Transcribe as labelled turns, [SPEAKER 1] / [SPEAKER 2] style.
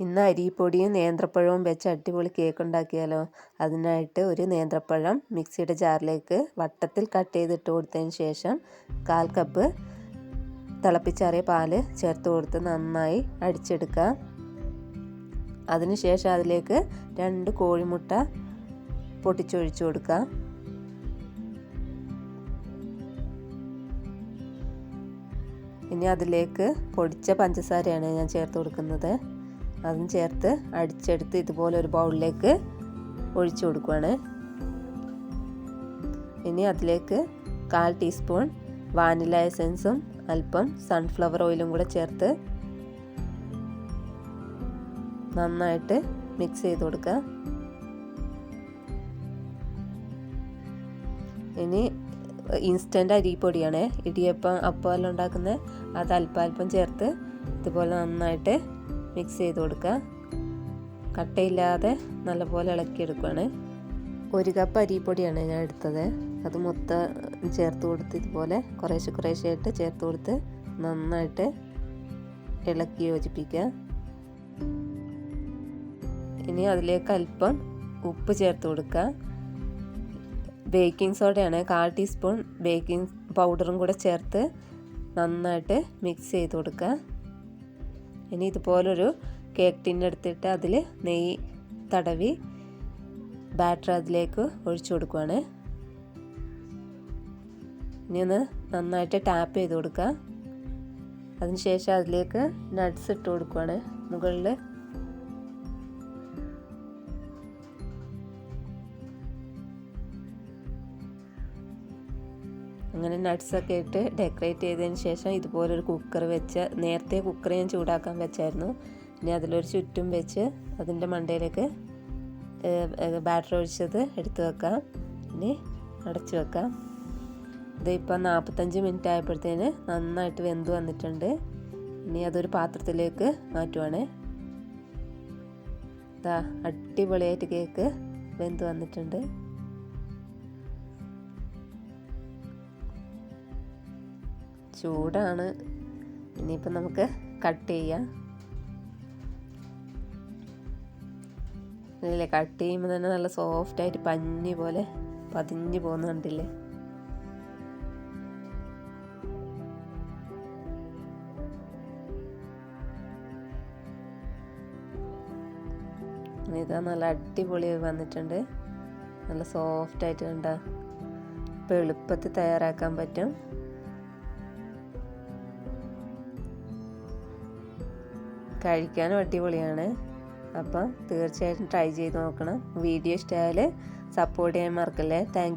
[SPEAKER 1] ഇന്ന് അരിപ്പൊടിയും നേന്ത്രപ്പഴവും വെച്ച് അടിപൊളി കേക്ക് ഉണ്ടാക്കിയാലോ? അതിനായിട്ട് ഒരു നേന്ത്രപ്പഴം മിക്സിയുടെ ജാറിലേക്ക് വട്ടത്തിൽ കട്ട് ചെയ്തിട്ട് കൊടുത്തതിന് ശേഷം കാൽ കപ്പ് തിളപ്പിച്ചാറിയ പാൽ ചേർത്ത് കൊടുത്ത് നന്നായി അടിച്ചെടുക്കുക. അതിനുശേഷം അതിലേക്ക് രണ്ട് കോഴിമുട്ട പൊട്ടിച്ചൊഴിച്ചു കൊടുക്കുക. ഇനി അതിലേക്ക് പൊടിച്ച പഞ്ചസാരയാണ് ഞാൻ ചേർത്ത് കൊടുക്കുന്നത്. അതും ചേർത്ത് അടിച്ചെടുത്ത് ഇതുപോലെ ഒരു ബൗളിലേക്ക് ഒഴിച്ചു കൊടുക്കുകയാണ് ഇനി അതിലേക്ക് കാൽ ടീസ്പൂൺ വാനില എസൻസും അല്പം സൺഫ്ലവർ ഓയിലും കൂടെ ചേർത്ത് നന്നായിട്ട് മിക്സ് ചെയ്ത് കൊടുക്കുക. ഇനി ഇൻസ്റ്റന്റ് അരിപ്പൊടിയാണ് ഇടിയപ്പം അപ്പം എല്ലാം ഉണ്ടാക്കുന്നത് അത് അല്പം അല്പം ചേർത്ത് ഇതുപോലെ നന്നായിട്ട് മിക്സ് ചെയ്ത് കൊടുക്കുക. കട്ടയില്ലാതെ നല്ലപോലെ ഇളക്കിയെടുക്കുകയാണ് ഒരു കപ്പ് അരിപ്പൊടിയാണ് ഞാൻ എടുത്തത്. അത് മൊത്തം ചേർത്ത് കൊടുത്ത് ഇതുപോലെ കുറേശ്ശെ കുറേശ്ശെ ആയിട്ട് ചേർത്ത് കൊടുത്ത് നന്നായിട്ട് ഇളക്കി യോജിപ്പിക്കുക. ഇനി അതിലേക്ക് അല്പം ഉപ്പ് ചേർത്ത് കൊടുക്കുക. ബേക്കിംഗ് സോഡയാണ് കാൽ ടീസ്പൂൺ ബേക്കിംഗ് പൗഡറും കൂടെ ചേർത്ത് നന്നായിട്ട് മിക്സ് ചെയ്ത് കൊടുക്കുക. ഇനി ഇതുപോലൊരു കേക്ക് ടിന്നെടുത്തിട്ട് അതിൽ നെയ്യ് തടവി ബാറ്റർ അതിലേക്ക് ഒഴിച്ചു കൊടുക്കുവാണ്. ഇനി ഒന്ന് നന്നായിട്ട് ടാപ്പ് ചെയ്ത് കൊടുക്കുക. അതിനുശേഷം അതിലേക്ക് നട്ട്സ് ഇട്ട് കൊടുക്കുവാണ്. മുകളിൽ അങ്ങനെ നട്ട്സൊക്കെ ഇട്ട് ഡെക്കറേറ്റ് ചെയ്തതിന് ശേഷം ഇതുപോലൊരു കുക്കർ വെച്ച് നേരത്തെ കുക്കർ ഞാൻ ചൂടാക്കാൻ വെച്ചായിരുന്നു. ഇനി അതിലൊരു ചുറ്റും വെച്ച് അതിന്റെ മണ്ടയിലേക്ക് ബാറ്റർ ഒഴിച്ചത് എടുത്തു വെക്കാം. ഇനി അടച്ചു വെക്കാം. ഇതിപ്പോൾ നാൽപ്പത്തഞ്ച് മിനിറ്റ് ആയപ്പോഴത്തേന് നന്നായിട്ട് വെന്ത് വന്നിട്ടുണ്ട്. ഇനി അതൊരു പാത്രത്തിലേക്ക് മാറ്റുവാണ്. ഇതാ അടിപൊളിയായിട്ട് കേക്ക് വെന്ത് വന്നിട്ടുണ്ട്. ചൂടാണ്. ഇനിയിപ്പോൾ നമുക്ക് കട്ട് ചെയ്യാം. ഇല്ലേ കട്ട് ചെയ്യുമ്പോൾ തന്നെ നല്ല സോഫ്റ്റ് ആയിട്ട് പഞ്ഞി പോലെ പതിഞ്ഞ് പോകുന്ന കണ്ടില്ലേ? ഇതാ നല്ല അടിപൊളി വന്നിട്ടുണ്ട്. നല്ല സോഫ്റ്റായിട്ട് കണ്ട. ഇപ്പോൾ എളുപ്പത്തിൽ തയ്യാറാക്കാൻ പറ്റും. കഴിക്കാനും അടിപൊളിയാണ്. അപ്പം തീർച്ചയായിട്ടും ട്രൈ ചെയ്ത് നോക്കണം. വീഡിയോ ഇഷ്ടമായാൽ സപ്പോർട്ട് ചെയ്യാൻ മറക്കല്ലേ. താങ്ക്